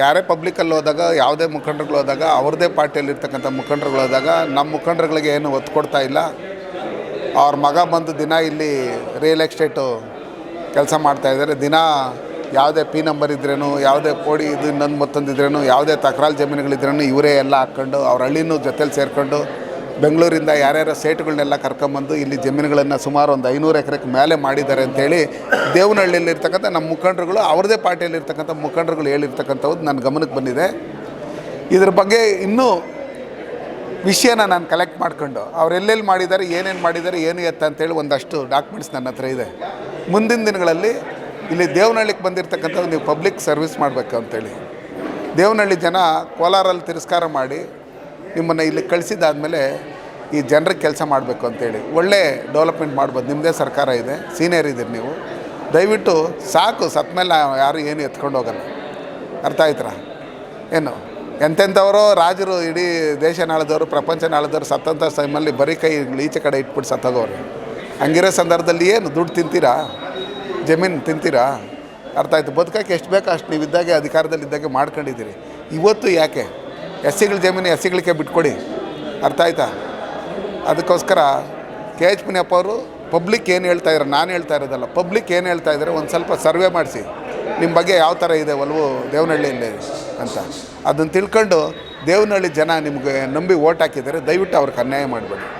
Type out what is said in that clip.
ಯಾರೇ ಪಬ್ಲಿಕಲ್ಲಿ ಹೋದಾಗ, ಯಾವುದೇ ಮುಖಂಡರುಗಳು ಹೋದಾಗ ಅವ್ರದ್ದೇ ಪಾರ್ಟಿಯಲ್ಲಿರ್ತಕ್ಕಂಥ ಮುಖಂಡರುಗಳು ಹೋದಾಗ, ನಮ್ಮ ಮುಖಂಡರುಗಳಿಗೆ ಏನು ಒತ್ತು ಕೊಡ್ತಾ ಇಲ್ಲ. ಅವ್ರ ಮಗ ಬಂದು ದಿನ ಇಲ್ಲಿ ರಿಯಲ್ ಎಸ್ಟೇಟು ಕೆಲಸ ಮಾಡ್ತಾಯಿದ್ದಾರೆ ದಿನ ಯಾವುದೇ ಪಿ ನಂಬರ್ ಇದ್ರೇನು, ಯಾವುದೇ ಕೋಡಿ ಇದು ಇನ್ನೊಂದು ಮತ್ತೊಂದು ಇದ್ರೇನು ಯಾವುದೇ ತಕರಾರು ಜಮೀನುಗಳಿದ್ರೇನು, ಇವರೇ ಎಲ್ಲ ಹಾಕ್ಕೊಂಡು ಅವ್ರ ಹಳ್ಳಿನೂ ಜೊತೇಲಿ ಸೇರಿಕೊಂಡು ಬೆಂಗಳೂರಿಂದ ಯಾರ್ಯಾರ ಸೇಟುಗಳನ್ನೆಲ್ಲ ಕರ್ಕೊಂಬಂದು ಇಲ್ಲಿ ಜಮೀನುಗಳನ್ನು ಸುಮಾರು ಒಂದು ಐನೂರು ಎಕರೆಗೆ ಮೇಲೆ ಮಾಡಿದ್ದಾರೆ ಅಂತೇಳಿ ದೇವನಹಳ್ಳಿಯಲ್ಲಿರ್ತಕ್ಕಂಥ ನಮ್ಮ ಮುಖಂಡರುಗಳು, ಅವ್ರದೇ ಪಾರ್ಟಿಯಲ್ಲಿರ್ತಕ್ಕಂಥ ಮುಖಂಡರುಗಳು ಹೇಳಿರ್ತಕ್ಕಂಥದ್ದು ನನ್ನ ಗಮನಕ್ಕೆ ಬಂದಿದೆ. ಇದ್ರ ಬಗ್ಗೆ ಇನ್ನೂ ವಿಷಯನ ನಾನು ಕಲೆಕ್ಟ್ ಮಾಡ್ಕೊಂಡು ಅವರೆಲ್ಲೆಲ್ಲಿ ಮಾಡಿದ್ದಾರೆ, ಏನೇನು ಮಾಡಿದ್ದಾರೆ, ಏನು ಎತ್ತ ಅಂತೇಳಿ ಒಂದಷ್ಟು ಡಾಕ್ಯುಮೆಂಟ್ಸ್ ನನ್ನ ಹತ್ರ ಇದೆ. ಮುಂದಿನ ದಿನಗಳಲ್ಲಿ ಇಲ್ಲಿ ದೇವನಹಳ್ಳಿಗೆ ಬಂದಿರತಕ್ಕಂಥದ್ದು ನೀವು ಪಬ್ಲಿಕ್ ಸರ್ವಿಸ್ ಮಾಡಬೇಕು ಅಂತೇಳಿ ದೇವನಹಳ್ಳಿ ಜನ ಕೋಲಾರಲ್ಲಿ ತಿರಸ್ಕಾರ ಮಾಡಿ ನಿಮ್ಮನ್ನು ಇಲ್ಲಿ ಕಳಿಸಿದಾದ್ಮೇಲೆ ಈ ಜನರಿಗೆ ಕೆಲಸ ಮಾಡಬೇಕು ಅಂತೇಳಿ. ಒಳ್ಳೆ ಡೆವಲಪ್ಮೆಂಟ್ ಮಾಡ್ಬೋದು. ನಿಮ್ಮದೇ ಸರ್ಕಾರ ಇದೆ. ಸೀನಿಯರ್ ಇದ್ದೀರಿ ನೀವು. ದಯವಿಟ್ಟು ಸಾಕು ಸತ್ತ ಮೇಲೆ ಯಾರು ಏನು ಎತ್ಕೊಂಡು ಹೋಗಲ್ಲ. ಅರ್ಥ ಆಯ್ತರ? ಏನು? ಎಂತೆಂಥವರು ರಾಜರು ಇಡೀ ದೇಶ ನಾಳದವರು, ಪ್ರಪಂಚ ನಾಳದವರು ಸತ್ತಂಥ ಟೈಮಲ್ಲಿ ಬರೀ ಕೈ ಈಚೆ ಕಡೆ ಇಟ್ಬಿಟ್ಟು ಸತ್ತೋಗೋರು. ಹಂಗಿರೋ ಸಂದರ್ಭದಲ್ಲಿ ಏನು? ದುಡ್ಡು ತಿಂತೀರಾ? ಜಮೀನು ತಿಂತೀರಾ? ಅರ್ಥ ಆಯ್ತು. ಬದುಕಕ್ಕೆ ಎಷ್ಟು ಬೇಕೋ ಅಷ್ಟು ನೀವು ಇದ್ದಾಗೆ ಅಧಿಕಾರದಲ್ಲಿ ಇದ್ದಾಗೆ ಮಾಡ್ಕೊಂಡಿದ್ದೀರಿ. ಇವತ್ತು ಯಾಕೆ? ಎಸ್ ಸಿಗಳ ಜಮೀನು ಎಸ್ ಸಿಗಳಿಗೆ ಬಿಟ್ಕೊಡಿ. ಅರ್ಥ ಆಯ್ತಾ? ಅದಕ್ಕೋಸ್ಕರ ಕೆ ಎಚ್ ಮುನಿಯಪ್ಪ ಅವರು ಪಬ್ಲಿಕ್ ಏನು ಹೇಳ್ತಾ ಇದ್ದಾರೆ, ನಾನು ಹೇಳ್ತಾ ಇರೋದಲ್ಲ, ಪಬ್ಲಿಕ್ ಏನು ಹೇಳ್ತಾ ಇದ್ದಾರೆ ಒಂದು ಸ್ವಲ್ಪ ಸರ್ವೆ ಮಾಡಿಸಿ. ನಿಮ್ಮ ಬಗ್ಗೆ ಯಾವ ಥರ ಇದೆ ಒಲವು ದೇವನಹಳ್ಳಿಯಲ್ಲಿ ಅಂತ. ಅದನ್ನು ತಿಳ್ಕೊಂಡು ದೇವನಹಳ್ಳಿ ಜನ ನಿಮಗೆ ನಂಬಿ ಓಟ್ ಹಾಕಿದ್ದಾರೆ, ದಯವಿಟ್ಟು ಅವ್ರಿಗೆ ಅನ್ಯಾಯ ಮಾಡಬೇಡಿ.